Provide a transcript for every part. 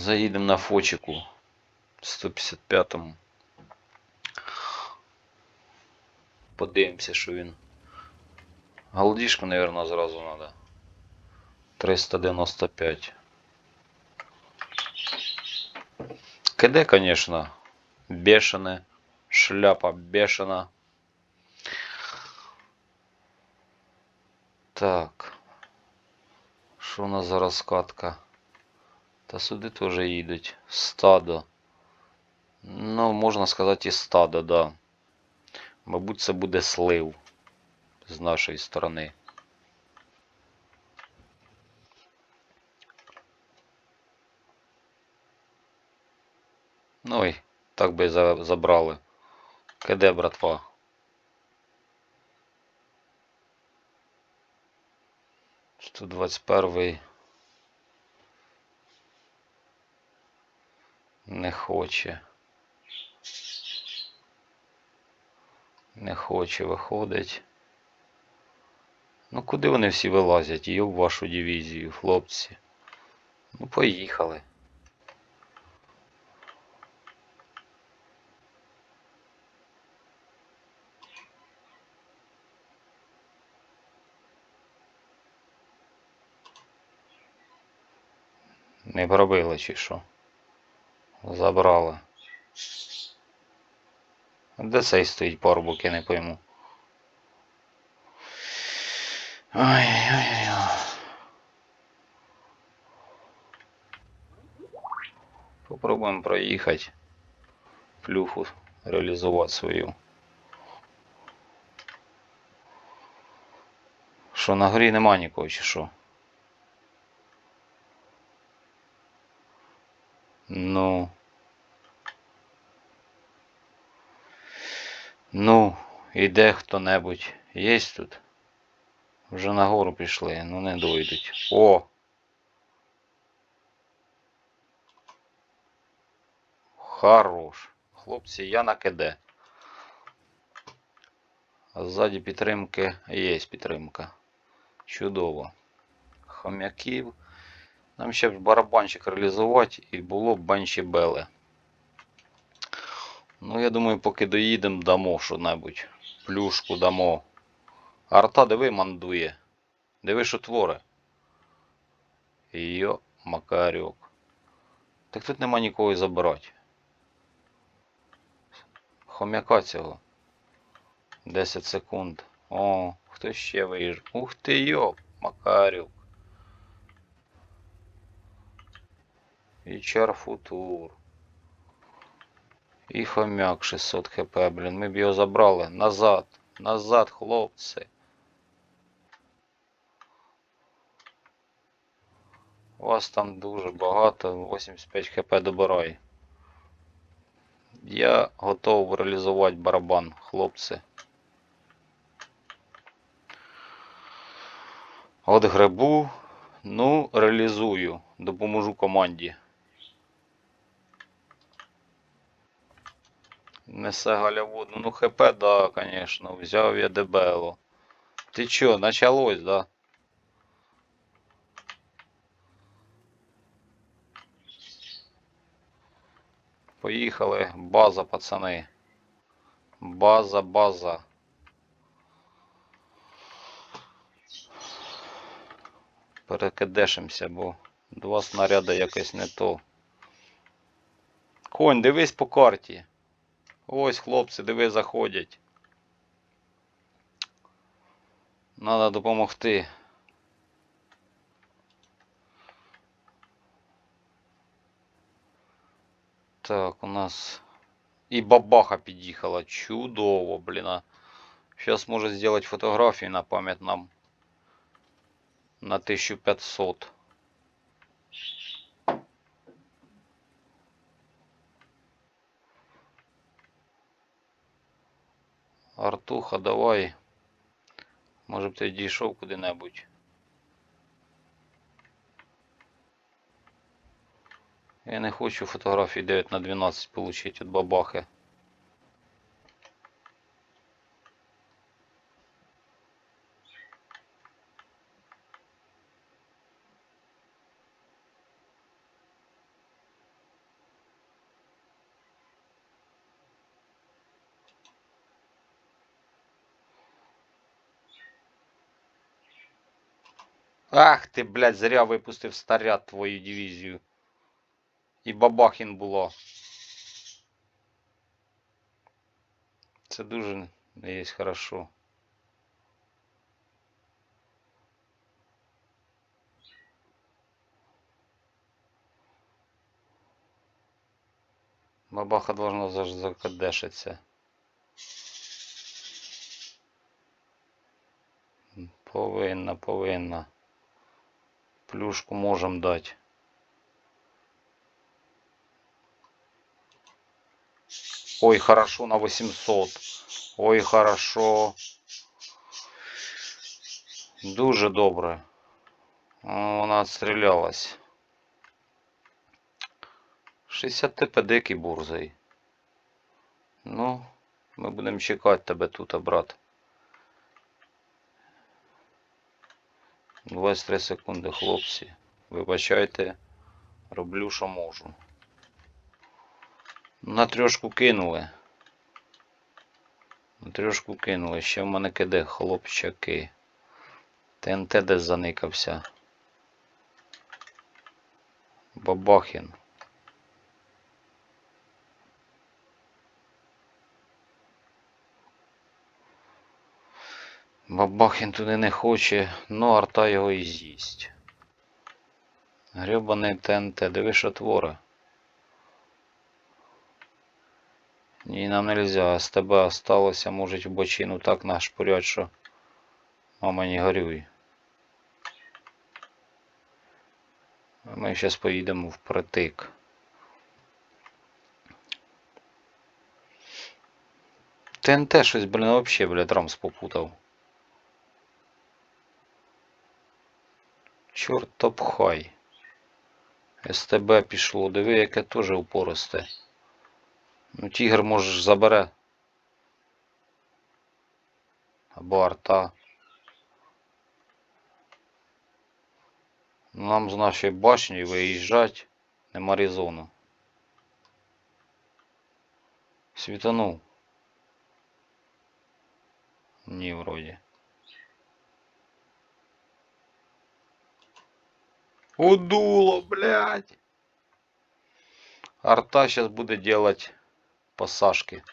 Заїдемо на фочику 155-му. Подивимося, що він. Галдішку, мабуть, зразу треба. 395. КД, конечно, бешене. Шляпа бешена. Так. Що у нас за розкатка? Та сюди теж їдуть. Стадо. Ну, можна сказати, і стадо, да. Мабуть, це буде слив з нашої сторони. Ну і так би забрали. Киде, братва? Сто двадцять перший. Не хоче. Не хоче виходить. Ну куди вони всі вилазять? І в вашу дивізію, хлопці. Ну, поїхали. Не пробили чи що? Забрали. Де цей стоїть парубок, я не пойму. Ой-ой-ой. Попробуємо проїхати. Плюху реалізувати свою. Що на горі нема нікого чи що? Ну. Ну, іде хто-небудь. Є тут? Вже нагору пішли, ну не дойдуть. О! Хорош. Хлопці, я на КД. А ззаді підтримки є підтримка. Чудово. Хом'яків. Нам ще б барабанчик реалізувати і було б банчі-беле. Ну, я думаю, поки доїдемо, дамо що-небудь. Плюшку дамо. Арта, диви, мандує. Диви, що творе. Йо, макарюк. Так тут нема нікого і забирати. Хомяка цього. 10 секунд. О, хто ще виїжджає? Ух ти йо, макарюк. І чарфутур. І хомяк 600 хп, блін. Ми б його забрали. Назад. Назад, хлопці. У вас там дуже багато. 85 хп добирай. Я готов реалізувати барабан, хлопці. От грибу. Ну, реалізую. Допоможу команді. Несе галяводу. Ну, хп, да, конечно. Взяв я дебело. Ти чо, началось, да? Поїхали. База, пацани. База, база. Перекидешимося, бо два снаряди якось не то. Конь, дивись по карті. Ось хлопці, диви, заходять. Надо допомогти. Так, у нас і бабаха під'їхала. Чудово, блін. а. Сейчас може зробити фотографію на пам'ять нам. На 1500. Артуха, давай. Може б ти дійшов куди-небудь. Я не хочу фотографії 9 на 12 получить від бабахи. Ах ти, блядь, зря випустив старят твою дивізію. І бабахін було. Це дуже не є хорошо. Бабаха должна закадешиться. Повинна, повинна. Плюшку можем дать. Ой, хорошо на 800. Ой, хорошо. Дуже добре. Вона відстрілялась. 60 ТП дикий бурзий. Ну, ми будемо чекати тебе тут, а, брат. 23 секунди, хлопці. Вибачайте, роблю, що можу. На трьошку кинули. На трьошку кинули. Ще в мене киде хлопчаки. ТНТ десь заникався. Бабахін. Бабахін туди не хоче, ну арта його і з'їсть. Гребаний ТНТ, диви, що твори. Ні, нам нельзя, з тебе осталося, можуть в бочину так нашпурять, що мама не горюй. Ми зараз поїдемо впритик. ТНТ щось, блін, вообще, блядь, рамс попутав. Чорт топхай. СТБ пішло, диви, яке теж упоросте. Ну, тігр можеш забере. Або арта. Нам з нашої башні виїжджать. Нема резону. Світанув. Ні, вроді. Удуло, блядь. Арта сейчас будет делать посажки.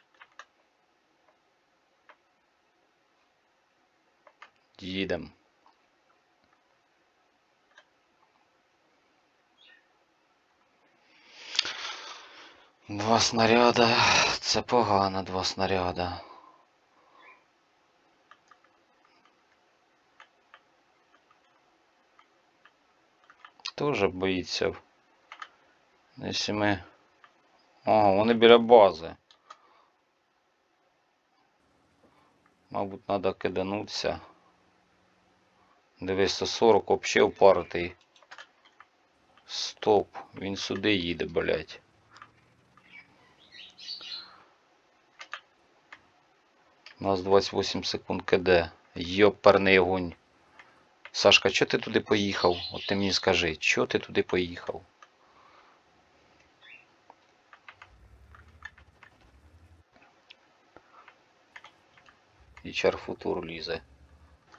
Їдем. Два снаряда. Це погано, два снаряда. Тоже боїться. Якщо ми... Ага, вони біля бази. Мабуть, треба киданутися. Дивись, 140 взагалі впаритий. Стоп, він сюди їде, блядь. У нас 28 секунд КД. Йоперний огонь. Сашка, чого ти туди поїхав? От ти мені скажи, чого ти туди поїхав? І чарфутур лізе.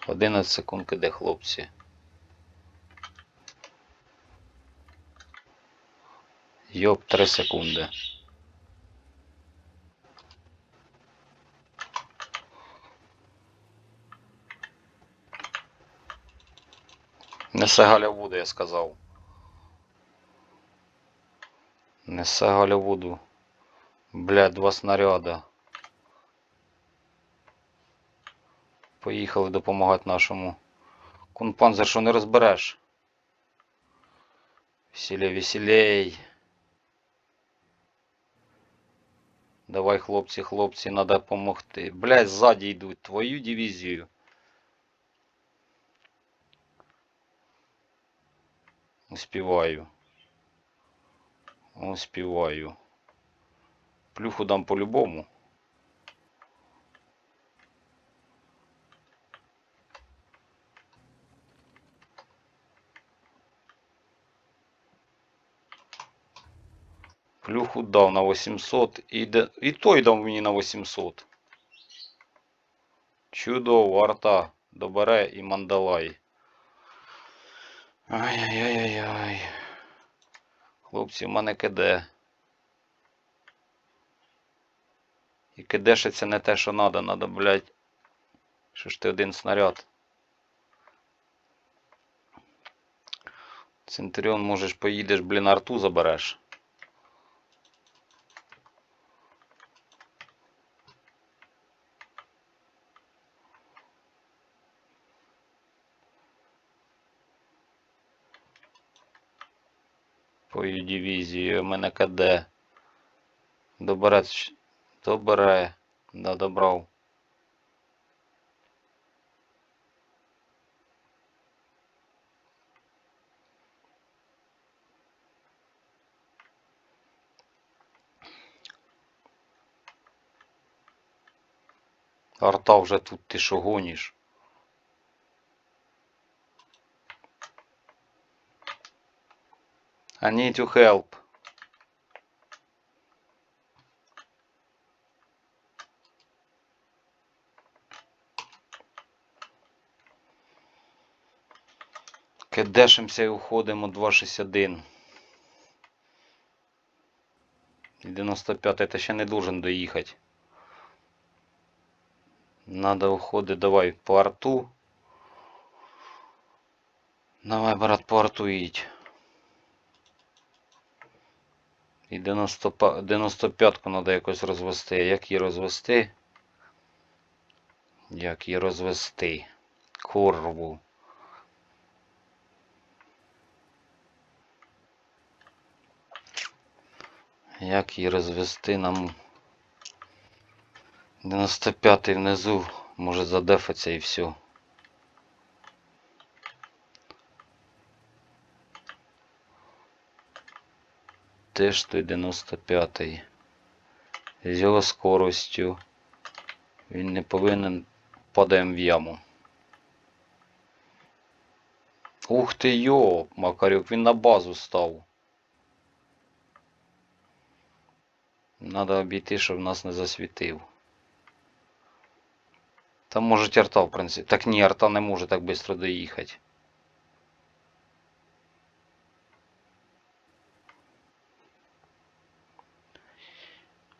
11 секунд киде, хлопці. Йоп, 3 секунди. Несе Галя воду, я сказав. Несе Галя воду. Бля, два снаряда. Поїхали допомагати нашому. Кунпанзер, що не розбереш. Веселей, веселей. Давай, хлопці, хлопці, надо допомогти. Блядь, ззаді йдуть твою дивізію. Успіваю. Успіваю. Плюху дам по-любому. Плюху дав на 800 і, і той дав мені на 800. Чудово, арта добере і мандалай. Ай-яй-яй-яй. Хлопці, в мене киде. І кидешиться не те, що треба, надо, блядь. Що ж ти один снаряд. Центуріон, можеш поїдеш, блін, арту забереш. Пою дивізію, у мене КД. Добере, щ- добере. Да, добрав. Арта вже тут ти що гониш? I need to help. Кидешимося і уходимо 2.61. І 95 це ще не должен доїхати. Надо уходить, давай по арту. Давай, брат, по арту їдь. І 95 95-ку треба якось розвести. Як її розвести? Як її розвести? Корву. Як її розвести нам 95-й внизу може задефаться і все. Теж той 95-й. З його скоростю він не повинен падаємо в яму. Ух ти йо, Макарюк, він на базу став. Надо обійти, щоб нас не засвітив. Там може арта, в принципі. Так ні, арта не може так швидко доїхати.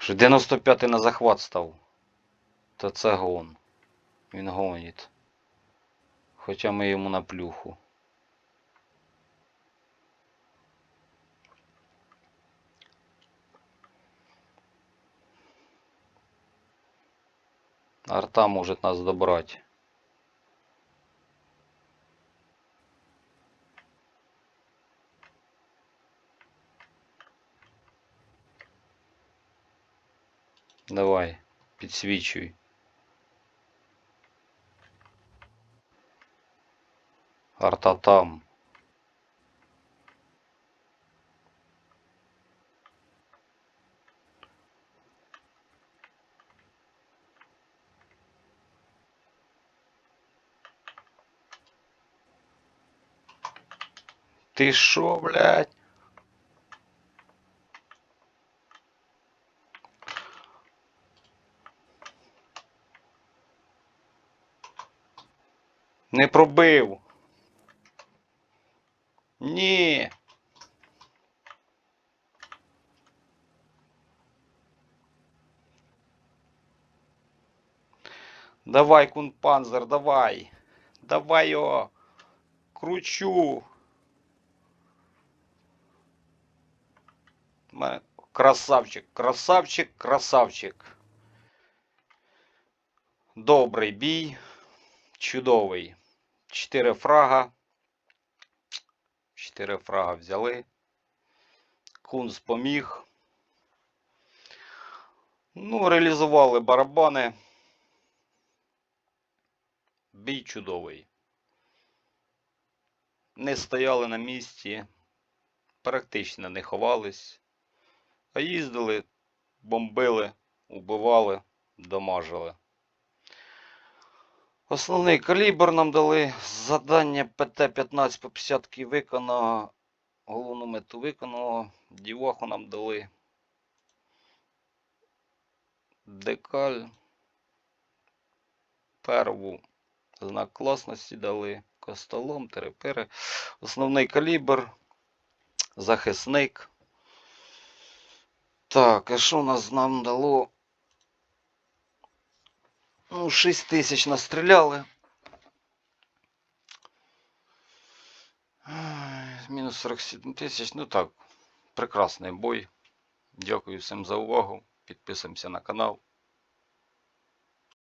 Що 95 на захват став. Та це гон. Він гонить. Хоча ми йому на плюху. Арта может нас добрать. Давай, підсвічуй. Арта там. Ти шо, блядь? Не пробив. Ні. Давай, кунпанзер, давай. Давай його. Кручу. Красавчик, красавчик, красавчик. Добрий бій. Чудовий. Чотири фрага. Чотири фрага взяли. Кунс поміг. Ну, реалізували барабани. Бій чудовий. Не стояли на місці, практично не ховались, а їздили, бомбили, убивали, дамажили. Основний калібр нам дали. Задання ПТ-15 по 50 ки виконано. Головну мету виконано. Діваху нам дали. Декаль. Перву знак класності дали. костолом, терепери. Основний калібр, захисник. Так, а що нас нам дало? Ну, 6 тисяч настріляли. Мінус 47 тисяч. Ну так, прекрасний бой. Дякую всім за увагу. Підписуємося на канал.